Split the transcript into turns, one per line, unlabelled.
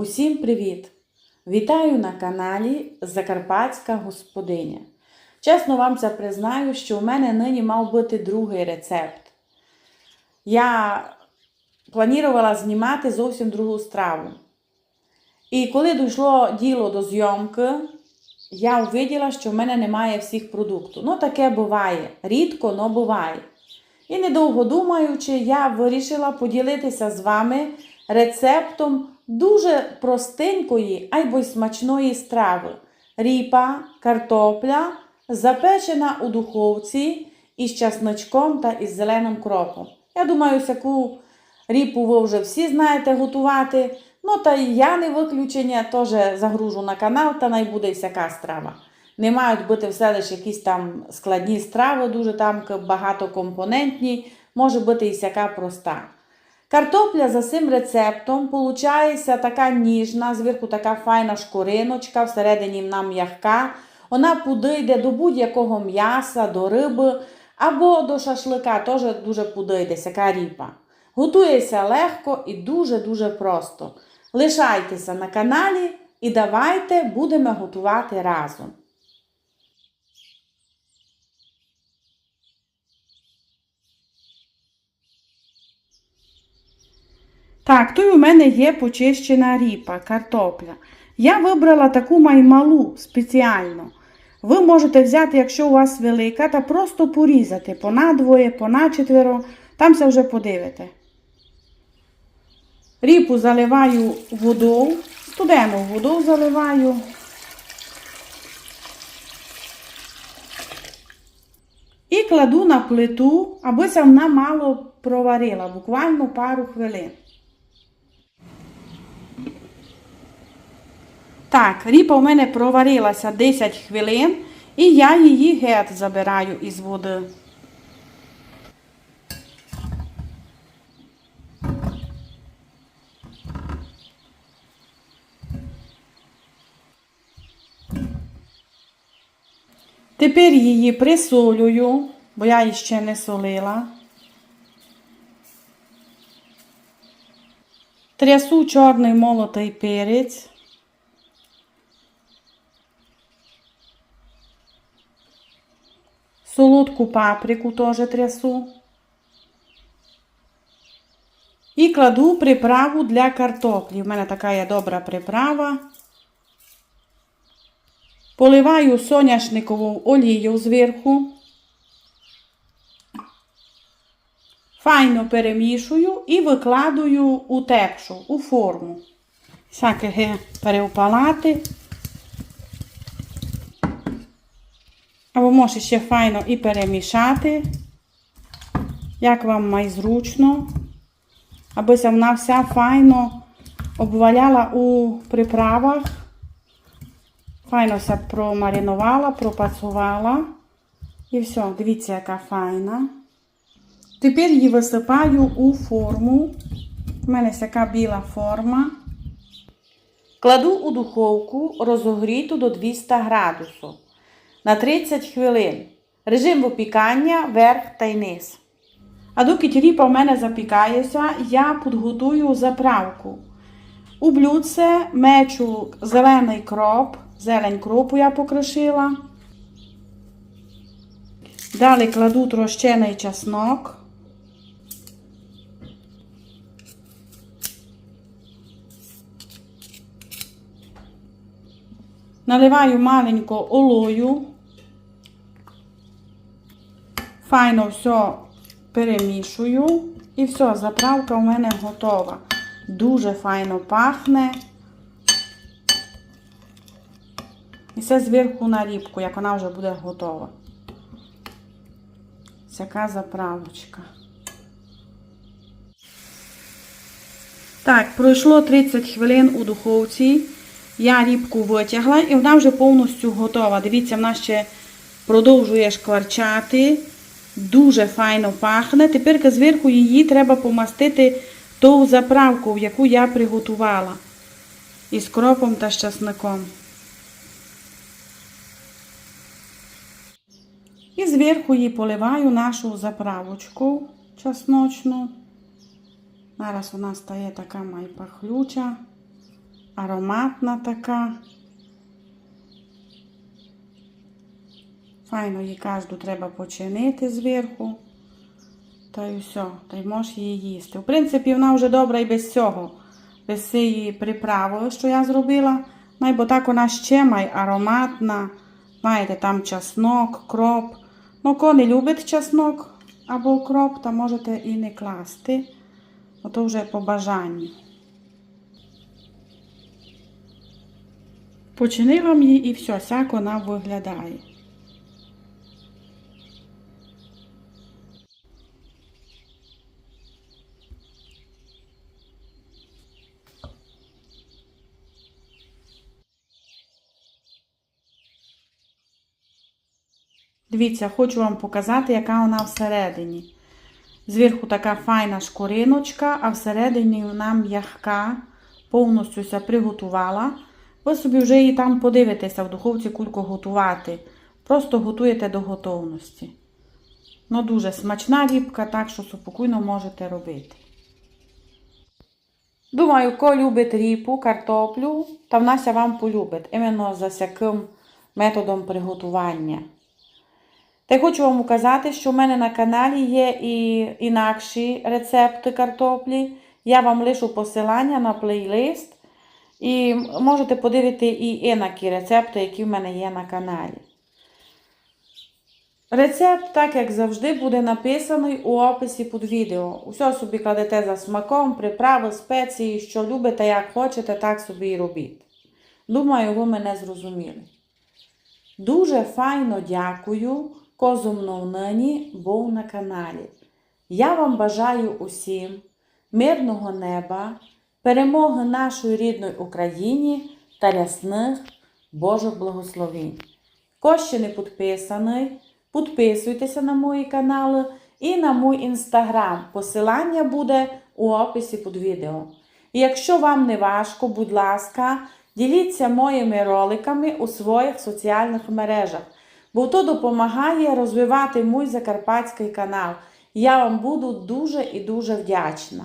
Усім привіт! Вітаю на каналі Закарпатська господиня. Чесно вам це признаю, що у мене нині мав бути другий рецепт. Я планувала знімати зовсім другу страву. І коли дійшло діло до зйомки, я увиділа, що в мене немає всіх продуктів. Ну, таке буває. Рідко, но буває. І недовго думаючи, я вирішила поділитися з вами рецептом дуже простенької, айбо й смачної страви. Ріпа, картопля, запечена у духовці із часничком та із зеленим кропом. Я думаю, всяку ріпу ви вже всі знаєте готувати. Ну, та й я не виключення, теж загружу на канал, та най буде всяка страва. Не мають бути все лише якісь там складні страви, дуже там багатокомпонентні, може бути і всяка проста. Картопля за цим рецептом получається така ніжна, зверху така файна шкуриночка, всередині вона м'яка. Вона подійде до будь-якого м'яса, до риби або до шашлика, теж дуже подійде, всяка ріпа. Готується легко і дуже-дуже просто. Лишайтеся на каналі і давайте будемо готувати разом. Так, тут у мене є почищена ріпа, картопля. Я вибрала таку маймалу спеціально. Ви можете взяти, якщо у вас велика, та просто порізати по надвоє, по начетверо, там все вже подивите. Ріпу заливаю водою, студену воду заливаю. І кладу на плиту, аби вона мало проварила, буквально пару хвилин. Так, ріпа у мене проварилася 10 хвилин, і я її геть забираю із води. Тепер її присолюю, бо я її ще не солила. Трясу чорний молотий перець. Солодку паприку теж трясу. І кладу приправу для картоплі. У мене така є добра приправа. Поливаю соняшникову олію зверху. Файно перемішую і викладую у тепшу, у форму. Всяке переопалати. Або може ще файно і перемішати, як вам має зручно, аби вона вся файно обваляла у приправах, файно все промаринувала, пропацувала. І все, дивіться, яка файна. Тепер її висипаю у форму. У мене така біла форма. Кладу у духовку розогріту до 200 градусів на 30 хвилин. Режим випікання верх та й низ. А доки тіліпа в мене запікається, я підготую заправку. У блюдце мечу зелений кроп, зелень кропу я покришила. Далі кладу трощений чеснок. Наливаю маленько олою. Файно все перемішую. І все, заправка у мене готова. Дуже файно пахне. І все зверху на рібку, як вона вже буде готова. Така заправочка. Так, пройшло 30 хвилин у духовці. Я рібку витягла і вона вже повністю готова. Дивіться, вона ще продовжує шкварчати. Дуже файно пахне. Тепер зверху її треба помастити ту заправку, яку я приготувала. Із кропом та з часником. І зверху її поливаю нашу заправочку чесночну. Зараз вона стає така майпахлюча. Ароматна така. Файно її кожну треба починити зверху. Та й все, та й можеш її їсти. В принципі, вона вже добра і без цього, без цієї приправи, що я зробила. Ну, бо так вона ще має ароматна. Маєте там чеснок, кроп. Ну, кого не любить чеснок або кроп, то можете і не класти. Ото вже по бажанню. Починила її і все, сяк вона виглядає. Дивіться, хочу вам показати, яка вона всередині. Зверху така файна шкуриночка, а всередині вона м'ягка, повністю приготувала. Ви собі вже її там подивитеся в духовці кульку готувати. Просто готуєте до готовності. Ну, дуже смачна рібка, так що спокійно можете робити. Думаю, ко любить ріпу, картоплю, та в нас вам полюбить. Іменно за всяким методом приготування. Та й хочу вам указати, що в мене на каналі є і інакші рецепти картоплі. Я вам лишу посилання на плейлист. І можете подивити і інакі рецепти, які в мене є на каналі. Рецепт, так як завжди, буде написаний у описі під відео. Усе собі кладете за смаком, приправи, спеції, що любите, як хочете, так собі і робіть. Думаю, ви мене зрозуміли. Дуже файно дякую, козумно нині був на каналі. Я вам бажаю усім мирного неба, перемоги нашої рідної Україні та рясних Божих благословень. Хто ще не підписаний, підписуйтеся на мої канали і на мій інстаграм. Посилання буде у описі під відео. І якщо вам не важко, будь ласка, діліться моїми роликами у своїх соціальних мережах, бо то допомагає розвивати мій закарпатський канал. Я вам буду дуже і дуже вдячна.